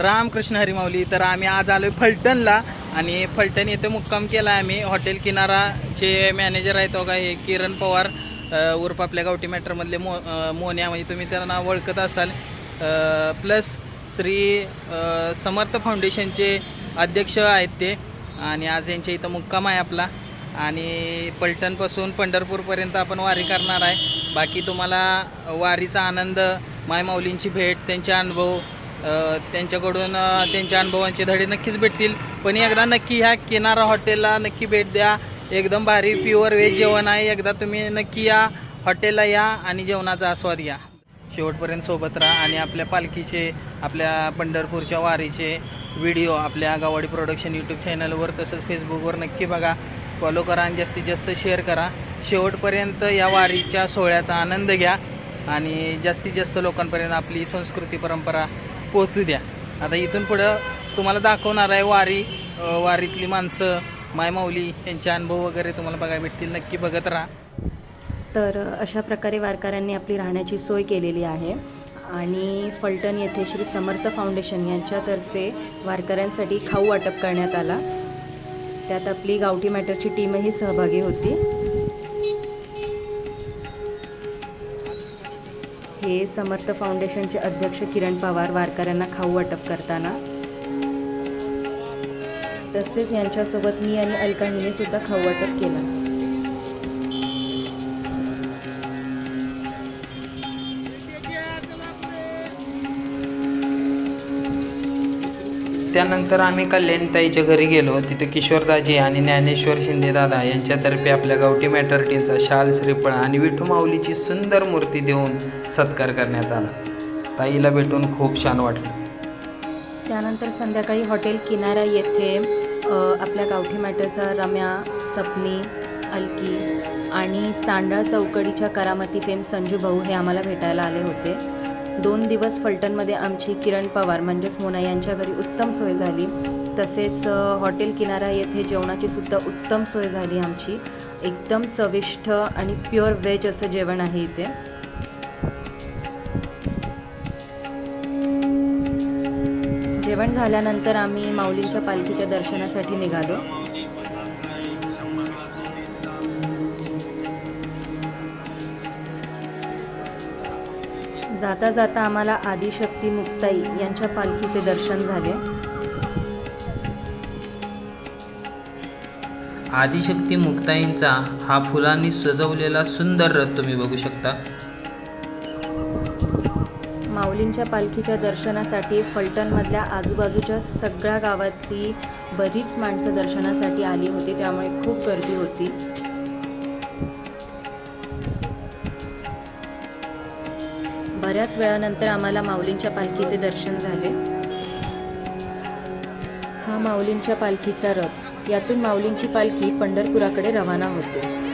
रामकृष्ण हरिमावली तर आम्ही आज आलोय फलटणला आणि फलटण येथे मुक्काम केला आम्ही. हॉटेल किनाराचे मॅनेजर आहेत बघा हे किरण पवार उर्फ आपल्या गावठी मॅटरमधले मो मोन्या म्हणजे तुम्ही त्यांना ओळखत असाल. प्लस श्री समर्थ फाउंडेशनचे अध्यक्ष आहेत ते. आणि आज यांच्या इथं मुक्काम आहे आपला. आणि पलटणपासून पंढरपूरपर्यंत आपण वारी करणार आहे. बाकी तुम्हाला वारीचा आनंद मायमाऊलींची भेट त्यांचे अनुभव त्यांच्याकडून त्यांच्या अनुभवांचे धडे नक्कीच भेटतील. पण एकदा नक्की ह्या किनारा हॉटेलला नक्की भेट द्या. एकदम भारी प्युअर व्हेज जेवण आहे. एकदा तुम्ही नक्की या हॉटेलला या आणि जेवणाचा आस्वाद घ्या. शेवटपर्यंत सोबत राहा आणि आपल्या पालखीचे आपल्या पंढरपूरच्या वारीचे व्हिडिओ आपल्या गावाडी प्रोडक्शन यूट्यूब चॅनलवर तसंच फेसबुकवर नक्की बघा. फॉलो करा आणि जास्तीत जास्त शेअर करा. शेवटपर्यंत या वारीच्या सोहळ्याचा आनंद घ्या. आणि जास्तीत जास्त लोकांपर्यंत आपली संस्कृती परंपरा पोचू द्या. आता इथून पुढं तुम्हाला दाखवणार आहे वारी वारीतली माणसं मायमाऊली यांचे अनुभव वगैरे तुम्हाला बघायला भेटतील. नक्की बघत राहा. तर अशा प्रकारे वारकऱ्यांनी आपली राहण्याची सोय केलेली आहे. आणि फलटण येथे श्री समर्थ फाउंडेशन यांच्यातर्फे वारकऱ्यांसाठी खाऊ वाटप करण्यात आला. त्यात आपली गावठी मॅटरची टीमही सहभागी होती. हे समर्थ फाउंडेशनचे अध्यक्ष किरण पवार वारकऱ्यांना खाऊ वाटप करताना. तसेच यांच्यासोबत मी आणि अलका हिने सुद्धा खाऊ वाटप केलं. त्यानंतर आम्ही कल्याणताईच्या घरी गेलो. तिथे किशोरदाजी आणि ज्ञानेश्वर शिंदे दादा यांच्यातर्फे आपल्या गावठी मॅटर टीमचा शाल श्रीफळ आणि विठू माऊलीची सुंदर मूर्ती देऊन सत्कार करण्यात आला. ताईला भेटून खूप छान वाटलं. त्यानंतर संध्याकाळी हॉटेल किनारा येथे आपल्या गावठी मॅटरचा रम्या सपनी अलकी आणि चांडाळ चौकडीच्या करामती फेम संजू भाऊ हे आम्हाला भेटायला आले होते. दोन दिवस फलटणमध्ये आमची किरण पवार म्हणजेच मोना यांच्या घरी उत्तम सोय झाली. तसेच हॉटेल किनारा येथे जेवणाची सुद्धा उत्तम सोय झाली आमची. एकदम चविष्ट आणि प्युअर व्हेज असं जेवण आहे इथे. जेवण झाल्यानंतर आम्ही माऊलींच्या पालखीच्या दर्शनासाठी निघालो. जाता जाता आम्हाला आदिशक्ती मुक्ताई यांच्या पालखीचे दर्शन झाले. आदिशक्ती मुक्ताईंचा हा फुलांनी सजवलेला सुंदर रथ तुम्ही बघू शकता. माऊलींच्या पालखीच्या दर्शनासाठी फलटणमधल्या आजूबाजूच्या सगळ्या गावातली बरीच माणसं दर्शनासाठी आली होती त्यामुळे खूप गर्दी होती. बऱ्याच वेळानंतर आम्हाला माऊलींच्या पालखीचे दर्शन झाले. हा माऊलींच्या पालखीचा रथ. यातून माऊलींची पालखी पंढरपुराकडे रवाना होते.